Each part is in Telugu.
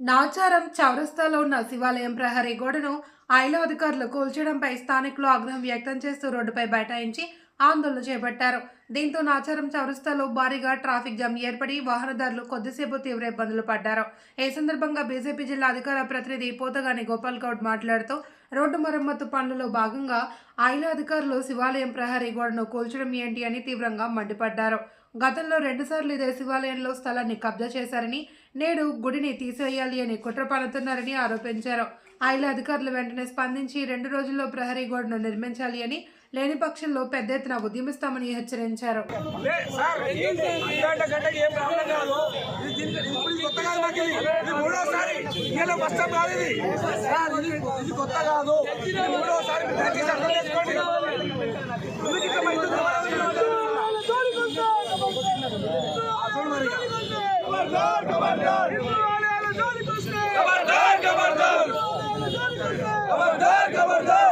నాచారం చౌరస్తాలో ఉన్న శివాలయం ప్రహరీ గోడను ఐలో అధికారులు కూల్చడంపై స్థానికులు ఆగ్రహం వ్యక్తం చేస్తూ రోడ్డుపై బైఠాయించి ఆందోళన చేపట్టారు. దీంతో నాచారం చౌరస్తాలో భారీగా ట్రాఫిక్ జామ్ ఏర్పడి వాహనదారులు కొద్దిసేపు తీవ్ర ఇబ్బందులు పడ్డారు. ఈ సందర్భంగా బీజేపీ జిల్లా అధికార ప్రతినిధి పోతగాని గోపాల్ గౌడ్ మాట్లాడుతూ రోడ్డు మరమ్మతు పనులలో భాగంగా ఐలో అధికారులు శివాలయం ప్రహరీ గోడను కూల్చడం ఏంటి అని తీవ్రంగా మండిపడ్డారు. గతంలో రెండుసార్లు ఇదే శివాలయంలో స్థలాన్ని కబ్జా చేశారని నేడు గుడిని తీసేయాలి అని కుట్ర పడుతున్నారని ఆరోపించారు. ఆయిల్ అధికారులు వెంటనే స్పందించి రెండు రోజుల్లో ప్రహరీ గోడను నిర్మించాలి అని లేని పక్షంలో పెద్ద ఎత్తున ఉద్యమిస్తామని హెచ్చరించారు. మరి খবরদার খবরদার খবরদার খবরদার খবরদার খবরদার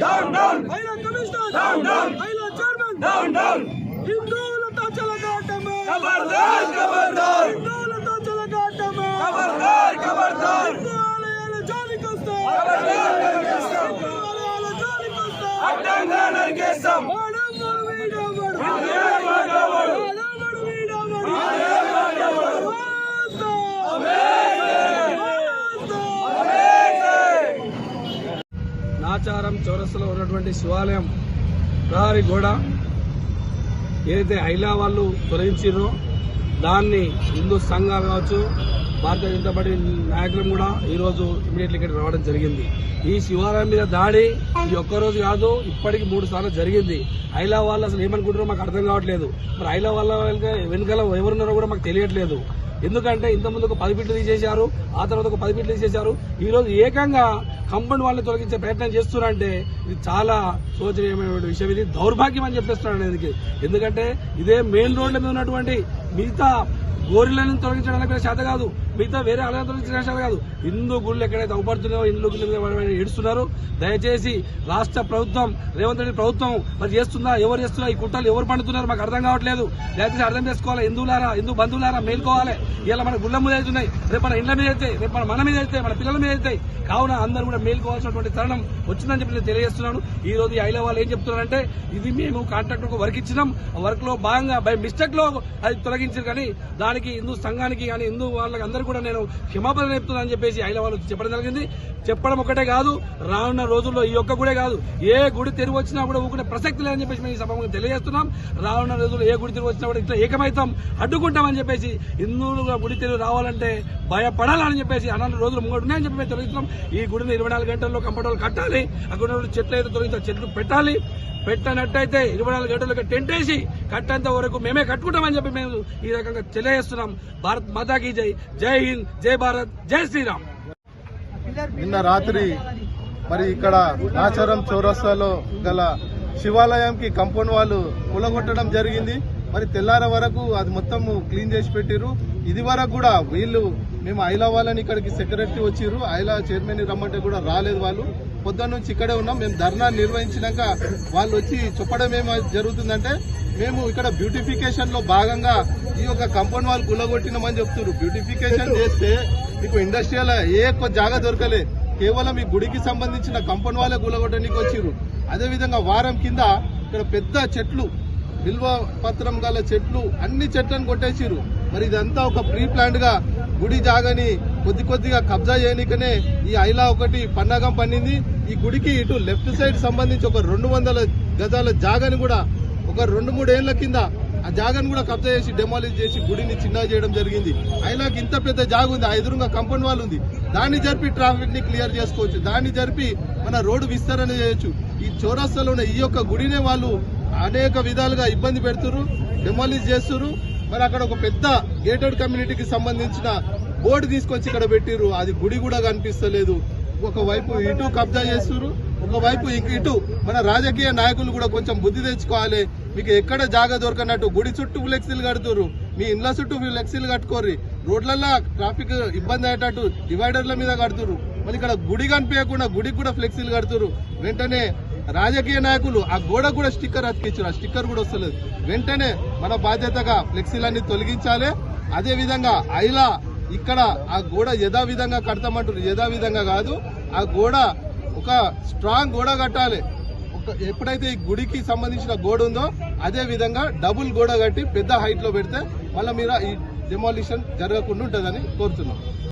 ডাউন ডাউন ఆచారం చౌరస్సులో ఉన్నటువంటి శివాలయం ప్రహరీ గోడ ఏదైతే హైలా వాళ్ళు తొలగించారో దాన్ని హిందూ సంఘం కావచ్చు భారతీయ జనతా పార్టీ నాయకులు కూడా ఈరోజు ఇమీడియట్లీ ఇక్కడ రావడం జరిగింది. ఈ శివాలయం మీద దాడి ఇది ఒక్కరోజు కాదు ఇప్పటికి మూడు సార్లు జరిగింది. హైలా వాళ్ళు అసలు ఏమనుకుంటారో మాకు అర్థం కావట్లేదు. మరి హైలా వాళ్ళ వెనుకల వెనకాల ఎవరున్నారో కూడా మాకు తెలియట్లేదు. ఎందుకంటే ఇంతకుముందు ఒక పది ఫీట్లు తీసేశారు ఆ తర్వాత ఒక పది ఫీట్లు తీసేశారు. ఈ రోజు ఏకంగా కంపౌండ్ వాళ్ళని తొలగించే ప్రయత్నం చేస్తున్నారంటే ఇది చాలా శోచనీయమైన విషయం. ఇది దౌర్భాగ్యం అని చెప్పేస్తున్నాను ఎందుకు ఎందుకంటే ఇదే మెయిన్ రోడ్ల మీద ఉన్నటువంటి మిగతా గోరిలను తొలగించడానికి కూడా చేత కాదు. మిగతా వేరే ఆలయాలు తొలగించడానికి కాదు. హిందూ గుళ్ళు ఎక్కడైతే అవపడుతున్నాయో హిందూ గుళ్ళు మీద ఏడుస్తున్నారు? దయచేసి రాష్ట్ర ప్రభుత్వం రేవంత్ రెడ్డి ప్రభుత్వం మరి చేస్తుందా? ఎవరు చేస్తున్నా? ఈ కుట్రలు ఎవరు పండుతున్నారు? మాకు అర్థం కావట్లేదు. దయచేసి అర్థం చేసుకోవాలి. హిందువులారా హిందూ బంధువులారా మేల్కోవాలి. ఇలా మన గుళ్ళ మీద అవుతున్నాయి. రేపు మన ఇండ్ల మీద అయితే రేపు మన మన మీద అయితే మన పిల్లల మీద అయితే కావున అందరూ కూడా మేల్కోవాల్సినటువంటి తరుణం వచ్చిందని చెప్పి నేను తెలియజేస్తున్నాను. ఈ రోజు ఈ ఐలో వాళ్ళు ఏం చెప్తున్నారంటే ఇది మేము కాంట్రాక్టర్ వర్క్ ఇచ్చినాం. ఆ వర్క్లో భాగంగా బై మిస్టేక్లో అది తొలగించారు కానీ దానికి హిందూ సంఘానికి కానీ హిందూ వాళ్ళకి అందరూ కూడా నేను క్షమాపణ చెప్తున్నాను అని చెప్పేసి ఆయన వాళ్ళు చెప్పడం జరిగింది. చెప్పడం ఒకటే కాదు రానున్న రోజుల్లో ఈ ఒక్క గుడే కాదు ఏ గుడి తెరిగి వచ్చినా కూడా ఊకునే ప్రసక్తి లేదని చెప్పేసి మేము ఈ సభకు తెలియజేస్తున్నాం. రానున్న రోజుల్లో ఏ గుడి తిరిగి వచ్చినా కూడా ఇట్లా ఏకమైతాం అడ్డుకుంటామని చెప్పేసి హిందువులు గుడి తెరువు రావాలంటే భయపడాలని చెప్పేసి అన్న రోజులు ముంగడు ఉన్నాయని చెప్పి మేము తొలగిస్తున్నాం ఈ గుడిని ఇరవై నాలుగు గంటల్లో కంపౌండర్లు కట్టాలి. అక్కడ గుడి చెట్లు అయితే తొలగించాలి చెట్లు పెట్టాలి. పెట్టనట్టయితే ఇరవై నాలుగు గంటలకు టెంట్ వేసి కట్టేంత వరకు మేమే కట్టుకుంటామని చెప్పి మేము ఈ రకంగా తెలియజేస్తున్నాం. భారత్ మాతాకి జై. జై హింద్ జై భారత్ జై శ్రీరామ్. నిన్న రాత్రి మరి ఇక్కడ నాచారం చౌరస్తాలో గల శివాలయంకి కంపౌండ్ వాళ్ళు కూలగొట్టడం జరిగింది. మరి తెల్లార వరకు అది మొత్తం క్లీన్ చేసి పెట్టిరు ఇది వరకు కూడా వీళ్ళు మేము ఐలా వాళ్ళని ఇక్కడికి సెక్రటరీ వచ్చిర్రు. ఐలా చైర్మన్ రమ్మంటే కూడా రాలేదు వాళ్ళు. పొద్దున్న నుంచి ఇక్కడే ఉన్నాం. మేము ధర్నా నిర్వహించినాక వాళ్ళు వచ్చి చెప్పడం ఏమో జరుగుతుందంటే మేము ఇక్కడ బ్యూటిఫికేషన్లో భాగంగా ఈ యొక్క కంపౌండ్ వాళ్ళు గుల్లగొట్టినామని చెప్తున్నారు బ్యూటిఫికేషన్ చేస్తే మీకు ఇండస్ట్రియల్ ఏ ఒక్క జాగా దొరకలే. కేవలం ఈ గుడికి సంబంధించిన కంపౌండ్ వాళ్ళే గుల్లగొట్టడానికి వచ్చిర్రు అదే విధంగా వారం కింద ఇక్కడ పెద్ద చెట్లు బిల్వ పత్రం గల చెట్లు అన్ని చెట్లను కొట్టేసిరు మరి ఇదంతా ఒక ప్రీ ప్లాంట్గా గుడి జాగని కొద్ది కొద్దిగా కబ్జా చేయనికనే ఈ ఐలా ఒకటి పన్నాగం పన్నింది ఈ గుడికి ఇటు లెఫ్ట్ సైడ్ సంబంధించి ఒక రెండు వందల గజాల జాగని కూడా ఒక రెండు మూడేళ్ళ కింద ఆ జాగని కూడా కబ్జా చేసి డెమాలిజ్ చేసి గుడిని చిన్న చేయడం జరిగింది. ఐలాకి ఇంత పెద్ద జాగ ఉంది. ఆ ఎదురుగా కంపౌండ్ వాల్ ఉంది. దాన్ని జరిపి ట్రాఫిక్ని క్లియర్ చేసుకోవచ్చు. దాన్ని జరిపి మన రోడ్డు విస్తరణ చేయొచ్చు. ఈ చౌరస్తాలో ఉన్న ఈ యొక్క గుడినే వాళ్ళు అనేక విధాలుగా ఇబ్బంది పెడుతురు డెమాలిష్ చేస్తురు మరి అక్కడ ఒక పెద్ద గేటెడ్ కమ్యూనిటీకి సంబంధించిన బోర్డు తీసుకొచ్చి ఇక్కడ పెట్టిర్రు. అది గుడి కూడా కనిపిస్తలేదు. ఒకవైపు ఇటు కబ్జా చేస్తురు ఒకవైపు ఇంక ఇటు మన రాజకీయ నాయకులు కూడా కొంచెం బుద్ధి తెచ్చుకోవాలి. మీకు ఎక్కడ జాగా దొరకనట్టు గుడి చుట్టూ ఫ్లెక్సీలు కడుతురు మీ ఇండ్ల చుట్టూ ఫ్లెక్సీలు కట్టుకోర్రి. రోడ్లలో ట్రాఫిక్ ఇబ్బంది అయ్యేటట్టు డివైడర్ల మీద కడుతురు మరి ఇక్కడ గుడి కనిపించకుండా గుడికి కూడా ఫ్లెక్సీలు కడుతురు వెంటనే రాజకీయ నాయకులు ఆ గోడ కూడా స్టిక్కర్ అతికించారు. ఆ స్టిక్కర్ కూడా వస్తలేదు. వెంటనే మన బాధ్యతగా ఫ్లెక్సీలన్నీ తొలగించాలి. అదే విధంగా ఐలా ఇక్కడ ఆ గోడ యథావిధంగా కడతామంటారు యథావిధంగా కాదు ఆ గోడ ఒక స్ట్రాంగ్ గోడ కట్టాలి. ఒక ఎప్పుడైతే ఈ గుడికి సంబంధించిన గోడ ఉందో అదే విధంగా డబుల్ గోడ కట్టి పెద్ద హైట్లో పెడితే మళ్ళీ మీరు ఈ డెమాలిషన్ జరగకుండా ఉంటుందని కోరుతున్నాం.